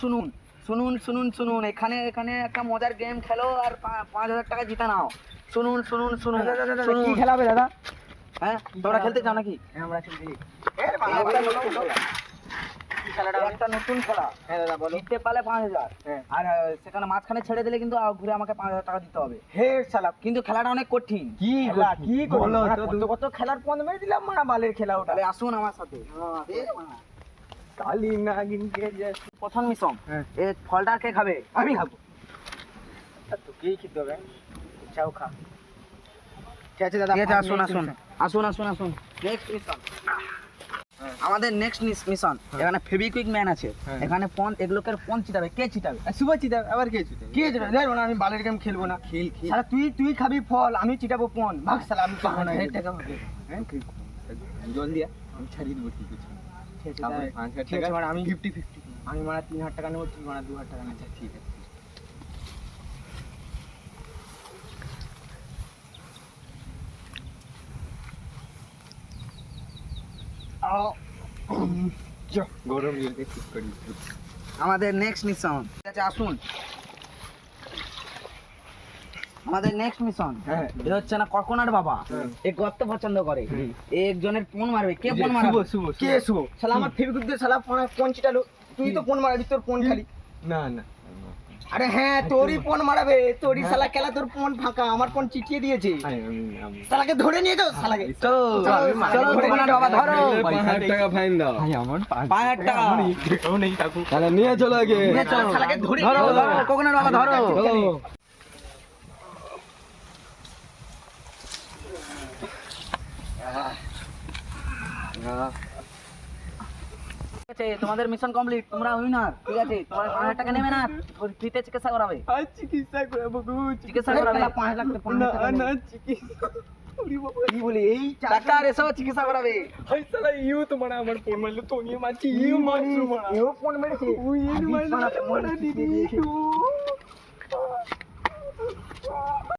শুনুন শুনুন শুনুন শুনুন। এখানে এখানে একটা মজার গেম খেলো আর পাঁচ হাজার টাকা জিতে নাও। শুনুন শুনুন শুনুন শুনুন। কি খেলাবে দাদা? হ্যাঁ তোমরা খেলতে চাও নাকি? হ্যাঁ আমরা খেলছি একটা নতুন খেলা। হ্যাঁ দাদা বলো। জিততে পারলে পাঁচ হাজার। হ্যাঁ। আর সেখানে মাঝখানে ছেড়ে দিলে কিন্তু ঘুরে আমাকে পাঁচ হাজার টাকা দিতে হবে। হে শালা কিন্তু খেলাটা অনেক কঠিন। কি কি বলো বলো কত খেলার পথ মেরে দিলাম মারা বালের খেলা ওটা। আসুন আমার সাথে। কালি নাগিন কে যে প্রথম মিশন। হ্যাঁ। এই ফলটা কে খাবে? আমি খাব। তোকেই খেতে হবে। চাও খা। ঠিক আছে দাদা ঠিক আছে আসুন আসুন। আসুন আসুন আসুন। Next mission. আমাদের নেক্সট মিশন। এখানে ফেবিকুইক ম্যান আছে। হ্যাঁ। এখানে ফোন এগুলোকে ফোন চিটাবে কে চিটাবে শুভ চিতা আবার কে চিতা কে চিতা দেখো না আমি বালের গেম খেলব না। খেল খেল। তুই তুই খাবি ফল আমি চিটাবো পন। ভাগ শালা আমি খাব না। হ্যাঁ জল দিয়া আমি ছাড়িয়ে দেবো ঠিক আছে। আছে তারপরে দাদা, পাঁচ হাজার ঠিক আছে আমি ফিফটি ফিফটি আমি মারা তিন হাজার টাকা নেব তুই মারা দু হাজার টাকা নেব। আচ্ছা ঠিক আছে। গরম আমাদের নেক্সট মিশন ঠিক আছে আসুন। আমাদের নেক্সট মিশন হ্যাঁ। এ হচ্ছে না ককনার বাবা। হ্যাঁ। এ গর্ত পছন্দ করে। এ একজনের ফোন মারবে। কে ফোন মারবে? শুভ কে শুভ? শালা আমার ফেবিকুইক দিয়ে শালা ফোন ফোন চিটালো তুই তো ফোন মারাবি তোর ফোন খালি। না না। আরে হ্যাঁ তোরই ফোন মারাবে। তোরই শালা খেলা তোর ফোন ফাঁকা। আমার ফোন চিটিয়ে দিয়েছে। আমি আমি আমি। শালাকে ধরে নিয়ে যাও শালাকে। চলো চলো, নিয়ে বাবা। ধরো। পাঁচ হাজার টাকা ফাইন দাও। ভাই আমার পাঁচ হাজার টাকা। কেউ নেই কাকু। তাহলে নিয়ে চলো আগে। নিয়ে চলো শালাকে ধরে ধরো। ককনার বাবা ধরো চলো ঠিক আছে তোমাদের মিশন কমপ্লিট তোমরা উইনার ঠিক আছে? তোমার পাঁচ হাজার টাকা নেবে না? ফ্রিতে চিকিৎসা করাবে। আর চিকিৎসা করাবো চিকিৎসা করাবে। পাঁচ লাখ টাকা, না। চিকিৎসা কি বলি এই চার- ডাক্তার এসো চিকিৎসা করাবে। হাই সালা ইউ তো মারা আমার ফোন মারলো তো নিয়ে মারছি ইউ মারছো মারা। এও ফোন মেরেছে। আদিস মারলো দিদি। ইউ।